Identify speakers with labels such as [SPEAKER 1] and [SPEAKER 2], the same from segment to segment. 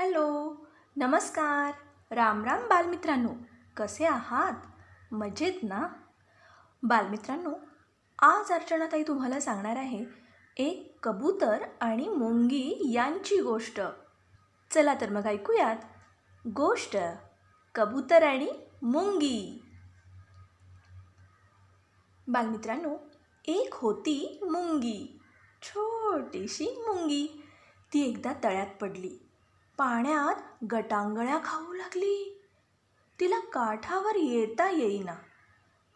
[SPEAKER 1] Hello नमस्कार. राम राम बालमित्रांनो. कसे आहात? मजेत ना? बालमित्रांनो आज अर्चनाताई तुम्हाला सांगणार आहे एक कबूतर आणि मुंगी यांची गोष्ट. चला तर मग ऐकूयात. गोष्ट कबूतर आणि मुंगी. बालमित्रांनो एक होती मुंगी छोटीशी मुंगी. ती एकदा तळ्यात पडली. पाण्यात गटांगळ्या खाऊ लागली. तिला काठावर येता येईना.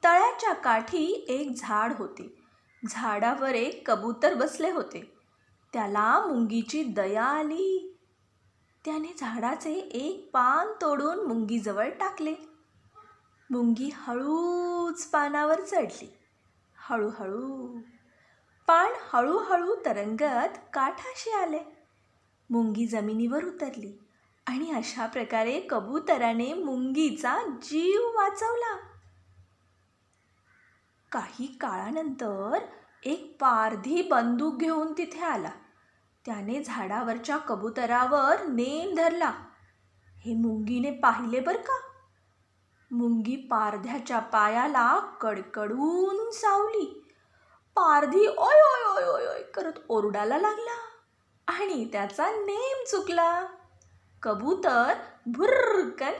[SPEAKER 1] तळ्याच्या काठी एक झाड होते. झाडावर एक कबूतर बसले होते. त्याला मुंगीची दया आली. त्याने झाडाचे एक पान तोडून मुंगीजवळ टाकले. मुंगी हळूच पानावर चढली. हळूहळू पान हळूहळू तरंगत काठाशी आले. मुंगी जमिनीवर उतरली आणि अशा प्रकारे कबुतराने मुंगीचा जीव वाचवला. काही काळानंतर एक पारधी बंदूक घेऊन तिथे आला. त्याने झाडावरच्या कबुतरावर नेम धरला. हे मुंगीने पाहिले बर का? मुंगी पारध्याच्या पायाला कडकडून सावली. पारधी ओय ओय ओय ओय करत ओरडायला लागला. आणि त्याचा नेम चुकला. कबूतर भुर्रकन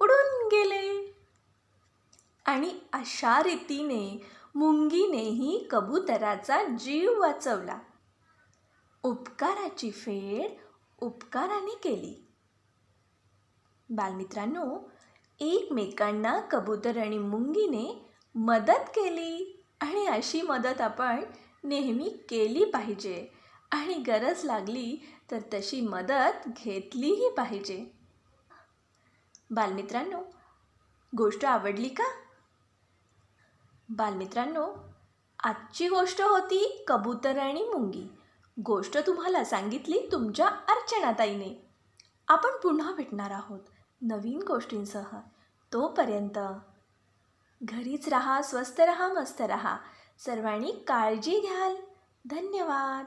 [SPEAKER 1] उडून गेले. आणि अशा रीतीने मुंगीनेही कबुतराचा जीव वाचवला. उपकाराची फेड उपकाराने केली. बालमित्रांनो एकमेकांना कबूतर आणि मुंगीने मदत केली. आणि अशी मदत आपण नेहमी केली पाहिजे. आणि गरज लागली तर तशी मदत घेतलीही पाहिजे. बालमित्रांनो गोष्ट आवडली का? बालमित्रांनो आजची गोष्ट होती कबूतर आणि मुंगी. गोष्ट तुम्हाला सांगितली तुमच्या अर्चनाताईने. आपण पुन्हा भेटणार आहोत नवीन गोष्टींसह. तोपर्यंत घरीच राहा स्वस्त रहा मस्त रहा. सर्वांनी काळजी घ्याल. धन्यवाद.